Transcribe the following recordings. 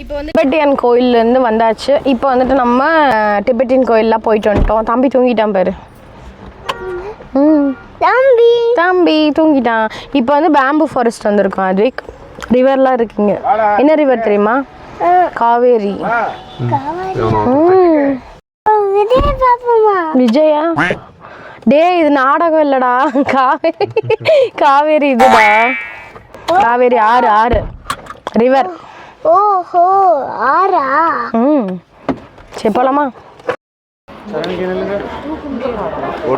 இப்போ வந்து டிபெட்டியன் கோயிலேருந்து வந்தாச்சு. இப்போ வந்துட்டு நம்ம டிபெட்டியன் கோயிலெலாம் போயிட்டு வந்துட்டோம். தம்பி தூங்கிட்டான் பாரு. ம். தம்பி. தம்பி தூங்கிட்டான். இப்போ வந்து பேம்பு ஃபாரஸ்ட் வந்திருக்கோம் அதுவிக் ரிவர்லாம் இருக்குங்க. என்ன ரிவர் தெரியுமா? காவேரி. விஜயா டே இது நாடகம் இல்லடா. காவேரி. காவேரி இதுடா. காவேரி ஆறு ஆறு. ரிவர் ஓஹோ ஆறா? ம். சரி போலாமா?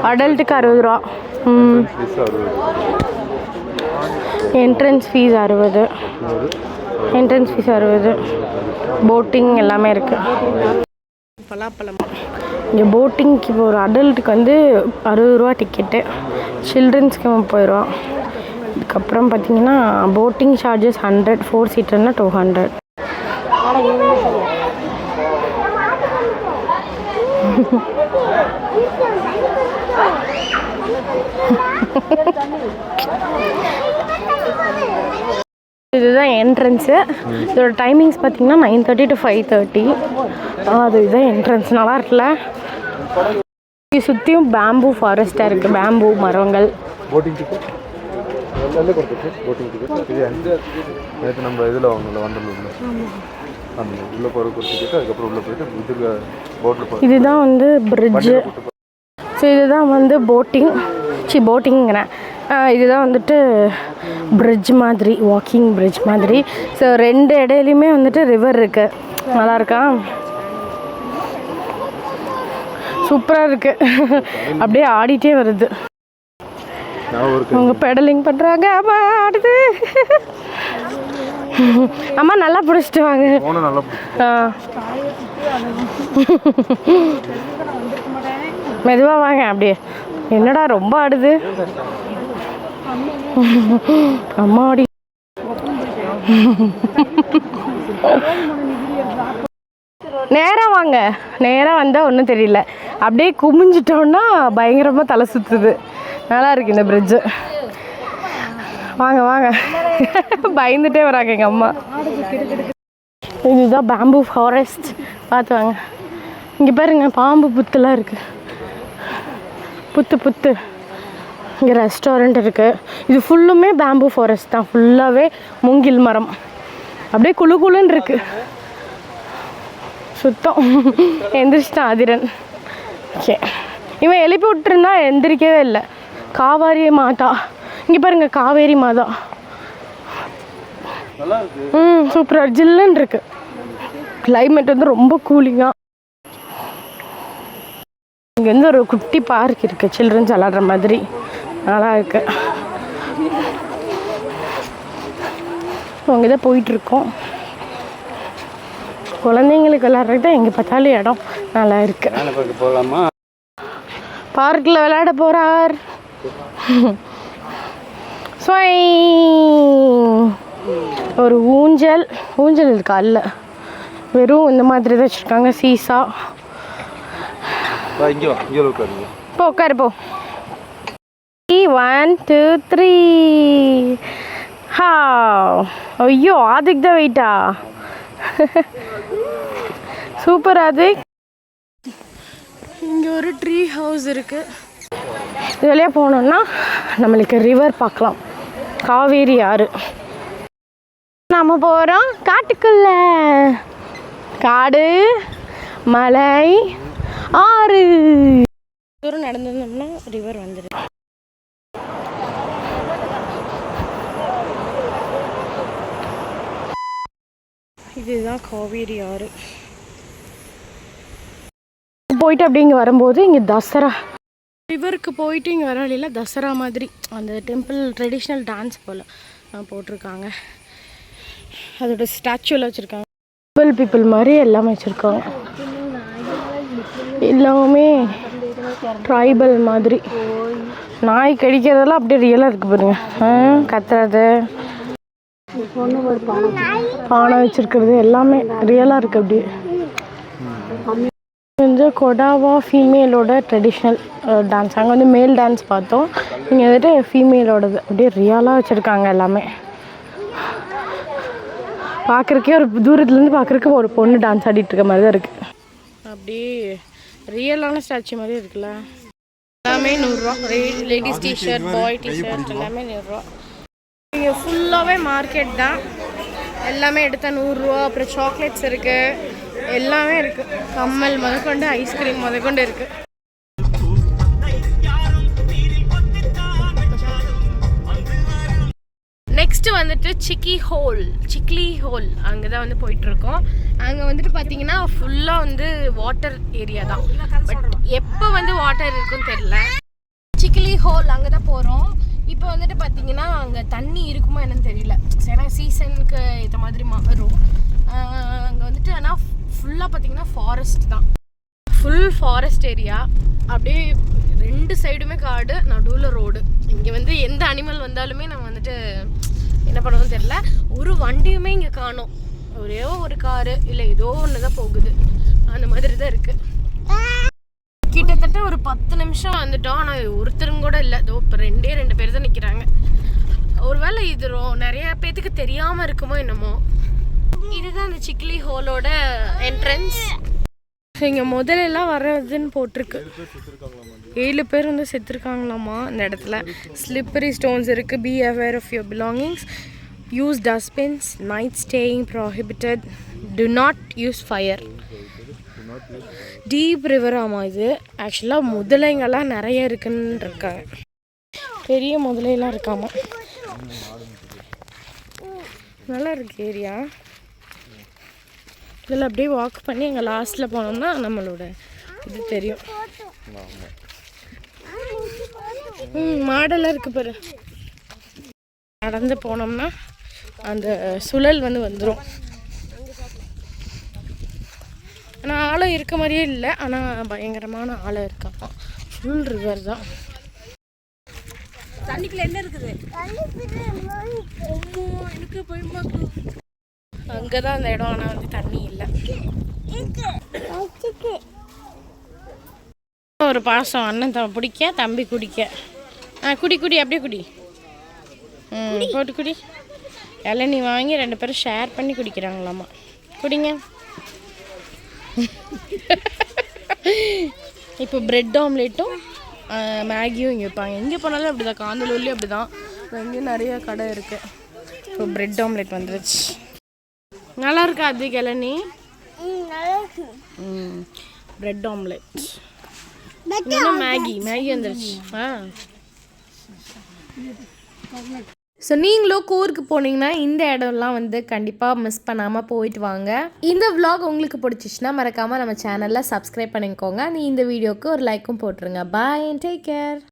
அடல்ட்டுக்கு அறுபது ரூபா. ம். என்ட்ரன்ஸ் ஃபீஸ் அறுபது. என்ட்ரன்ஸ் ஃபீஸ் அறுபது. போட்டிங் எல்லாமே இருக்குது பலாப்பழம் இங்கே போட்டிங்க்கு இப்போ ஒரு அடல்ட்டுக்கு வந்து அறுபது ரூபா டிக்கெட்டு சில்ட்ரன்ஸ்க்கு முப்பது ரூபா. அதுக்கப்புறம் பார்த்தீங்கன்னா போட்டிங் சார்ஜஸ் ஹண்ட்ரட் ஃபோர் சீட்டர்னால் டூ ஹண்ட்ரட் இதுதான் என்ட்ரன்ஸு இதோட டைமிங்ஸ் பார்த்தீங்கன்னா nine thirty to five thirty அது இதுதான் என்ட்ரன்ஸ் நல்லா இருக்குல்ல? சுற்றியும் பேம்பு ஃபாரஸ்ட்டாக இருக்குது பேம்பு மரங்கள். போட்டிங் டிக்கெட் எல்லாமே கொடுத்துச்சு. போட்டிங் டிக்கெட் இது நேற்று நம்ம இதில் வாங்கல வண்டலூரில் அந்த உள்ளே போகிறதுக்கு ஒரு டிக்கெட் அதுக்கப்புறம் உள்ளே போயிட்டு இதுக்கு போட்டில் இதுதான் வந்து பிரிட்ஜு ஸோ இதுதான் வந்து போட்டிங் சி போட்டிங்கிறேன் இதுதான் வந்துட்டு பிரிட்ஜ் மாதிரி வாக்கிங் பிரிட்ஜ் மாதிரி. ஸோ ரெண்டு இடையிலையுமே வந்துட்டு ரிவர் இருக்கு. நல்லா இருக்கா? சூப்பராக இருக்கு. அப்படியே ஆடிட்டே வருது. அவங்க பெடலிங் பண்ணுறாங்க அம்மா ஆடுது அம்மா நல்லா பிடிச்சிட்டு வாங்க. ஃபோனை நல்லா பிடிச்சி ஆ. மெதுவா வாங்க அப்படியே. என்னடா ரொம்ப ஆடுது. அம்மாடி நேரா வாங்க. நேரா வந்தால் ஒன்றும் தெரியல. அப்படியே குமிஞ்சிட்டோன்னா பயங்கரமாக தலை சுற்றுது நல்லா இருக்கு இந்த பிரிட்ஜு வாங்க வாங்க. பயந்துட்டே வராங்க எங்கள் அம்மா. இதுதான் பேம்பு ஃபாரஸ்ட் பார்த்து வாங்க. இங்கே பாருங்க பாம்பு புத்துலாம் இருக்குது புத்து புத்து. இங்கே ரெஸ்டாரண்ட் இருக்குது இது ஃபுல்லுமே பேம்பு ஃபாரஸ்ட் தான். ஃபுல்லாகவே மூங்கில் மரம். அப்படியே குளு குளுன்னு இருக்கு. சுத்தம். எந்திரிச்சிட்டான் அதிரன் ஓகே இவன் எழுப்பி விட்டுருந்தா எந்திரிக்கவே இல்லை. காவாரி மாதா. இங்கே பாருங்க காவேரி மாதா. ம் சூப்பராக ஜில்லுன்னு இருக்கு. கிளைமேட் வந்து ரொம்ப கூலிங்காக இங்கே வந்து ஒரு குட்டி பார்க் இருக்கு. சில்ட்ரன்ஸ் விளாடுற மாதிரி. நல்லா இருக்கு அங்கே தான் போயிட்டு இருக்கோம். குழந்தைங்களுக்கு விளாட்றதுக்கு தான் எங்கே பார்த்தாலும் இடம். நல்லா இருக்கு மேலே பார்க்க போகலாமா? பார்க்கில் விளையாட ஸ்வை. ஒரு ஊஞ்சல். ஊஞ்சல் இருக்கா அல்ல வெறும் இந்த மாதிரி தான் வச்சுருக்காங்க. சீசா. போ உட்காரு போ. ஒன் டூ த்ரீ ஹா ஐயோ ஆதிக் தான் வெயிட்டா சூப்பர் ஆதிக். இங்கே ஒரு ட்ரீ ஹவுஸ் இருக்குது இது வழியாக போனோம்னா நம்மளுக்கு ரிவர் பார்க்கலாம். காவேரி ஆறு. நம்ம போகிறோம் காட்டுக்குள்ள. காடு மலை ஆறு. தூரம் நடந்திருந்தோம்னா ரிவர் வந்துடும் இதுதான் காவேரி ஆறு. போயிட்டு அப்படிங்க வரும்போது இங்கே தசரா ரிவருக்கு போயிட்டு இங்கே வர வழியில் தசரா மாதிரி அந்த டெம்பிள் ட்ரெடிஷ்னல் டான்ஸ் போல் போட்டிருக்காங்க. அதோட ஸ்டாச்சுவில் வச்சுருக்காங்க. ட்ரைபல் பீப்புள் மாதிரி எல்லாமே வச்சுருக்காங்க. எல்லாமே ட்ரைபல் மாதிரி. நாய் கடிக்கிறதெல்லாம் அப்படியே ரியலாக இருக்குது பாருங்க. கத்துறது. பானை. வச்சிருக்கிறது எல்லாமே ரியலாக இருக்குது அப்படியே. வந்து கொடாவா ஃபீமேலோட ட்ரெடிஷ்னல் டான்ஸ் அங்கே வந்து மேல் டான்ஸ் பார்த்தோம். இங்கே வந்துட்டு ஃபீமேலோடது அப்படியே ரியலாக வச்சுருக்காங்க எல்லாமே. பார்க்குறக்கே ஒரு தூரத்துலேருந்து பார்க்குறக்கு ஒரு பொண்ணு டான்ஸ் ஆடிட்டு இருக்க மாதிரி தான் இருக்குது அப்படியே ரியலான ஸ்டாச்சு மாதிரி இருக்குல்ல. எல்லாமே நூறுரூவா. லேடிஸ் டிஷர்ட் பாய் டிஷர்ட் எல்லாமே நூறுரூவா. இங்கே ஃபுல்லாகவே மார்க்கெட் தான். எல்லாமே எடுத்தால் நூறுரூவா. அப்புறம் சாக்லேட்ஸ் இருக்குது எல்லாமே இருக்குது கம்மல் முதற்கொண்டு ஐஸ்கிரீம் முதற்கொண்டு இருக்குது நெக்ஸ்ட்டு வந்துட்டு சிக்கி ஹோல் சிக்லி ஹோல் அங்கே தான் வந்து போயிட்டுருக்கோம். அங்கே வந்துட்டு பார்த்தீங்கன்னா ஃபுல்லாக வந்து வாட்டர் ஏரியா தான். பட் எப்போ வந்து வாட்டர் இருக்குன்னு தெரியல. சிக்லி ஹோல் அங்கே தான் போகிறோம் இப்போ வந்துட்டு பார்த்தீங்கன்னா அங்கே தண்ணி இருக்குமா என்னன்னு தெரியல. ஏன்னா சீசனுக்கு ஏற்ற மாதிரி மாறும். அங்கே வந்துட்டு ஆனால் ஃபுல்லாக பார்த்தீங்கன்னா ஃபாரஸ்ட் தான். ஃபுல் ஃபாரஸ்ட் ஏரியா அப்படியே ரெண்டு சைடுமே காடு நடுவில் ரோடு இங்கே வந்து எந்த அனிமல் வந்தாலுமே நம்ம வந்துட்டு என்ன பண்ணுவோம்னு தெரில ஒரு வண்டியுமே இங்கே காணும். ஒரே ஒரு காரு இல்லை ஏதோ ஒன்று தான் போகுது. அந்த மாதிரி தான் இருக்குது கிட்டத்தட்ட ஒரு பத்து நிமிஷம் வந்துட்டோம். ஆனால் ஒருத்தரும் கூட இல்லை. இதோ இப்போ ரெண்டே ரெண்டு பேர் தான் நிற்கிறாங்க ஒருவேளை இது நிறைய பேத்துக்கு தெரியாமல் இருக்குமோ என்னமோ. இதுதான் அந்த சிக்லி ஹோலோட என்ட்ரன்ஸ் இங்கே முதல்லலாம் வர்றதுன்னு போட்டிருக்கு. ஏழு பேர் வந்து செத்துருக்காங்களாமா இந்த இடத்துல. ஸ்லிப்பரி ஸ்டோன்ஸ் இருக்குது be aware of your belongings use dustbins night staying prohibited do not use fire deep river ஆமாம் இது. ஆக்சுவலாக முதலைங்கெல்லாம் நிறைய இருக்குன்னு இருக்காங்க பெரிய முதலையெல்லாம் இருக்காமா? நல்லா இருக்கு ஏரியா இதில் அப்படியே வாக் பண்ணி அங்கே லாஸ்ட்டில் போனோம்னா நம்மளோட இது தெரியும். ம் மாடெல்லாம் இருக்கு பாரு. நடந்து போனோம்னா அந்த சுழல் வந்து வந்துடும் ஆனால் ஆழம் இருக்க மாதிரியே இல்லை. ஆனால் பயங்கரமான ஆழம் இருக்காமா ஃபுல் ரிவர் தான். அங்கே தான் அந்த இடம் ஆனால் வந்து தண்ணி இல்லை. ஒரு பாசம் அண்ணன் த பிடிக்க தம்பி குடிக்க. ஆ குடி குடி அப்படியே குடி. ம் போட்டு குடி. இளநீ வாங்கி ரெண்டு பேரும் ஷேர் பண்ணி குடிக்கிறாங்களாமா. குடிங்க. இப்போ பிரெட் ஆம்லேட்டும் மேகியும் இங்கே வைப்பாங்க. எங்கே போனாலும் அப்படி தான் காந்தலூர்லேயும் அப்படி தான் இங்கேயும் நிறைய கடை இருக்குது இப்போ பிரெட் ஆம்லேட் வந்துருச்சு. நல்லா இருக்கா அது ம் பிரெட் ஆம்லேட் இன்னும் மேகி மேகி வந்துருச்சு. ஆ. ஸோ நீங்களும் கூருக்கு போனீங்கன்னா இந்த இடம்லாம் வந்து கண்டிப்பாக மிஸ் பண்ணாமல் போயிட்டு வாங்க. இந்த vlog உங்களுக்கு பிடிச்சிச்சுன்னா மறக்காமல் நம்ம சேனலில் சப்ஸ்கிரைப் பண்ணிக்கோங்க. நீ இந்த வீடியோக்கு ஒரு லைக்கும் போட்டுருங்க. Bye take care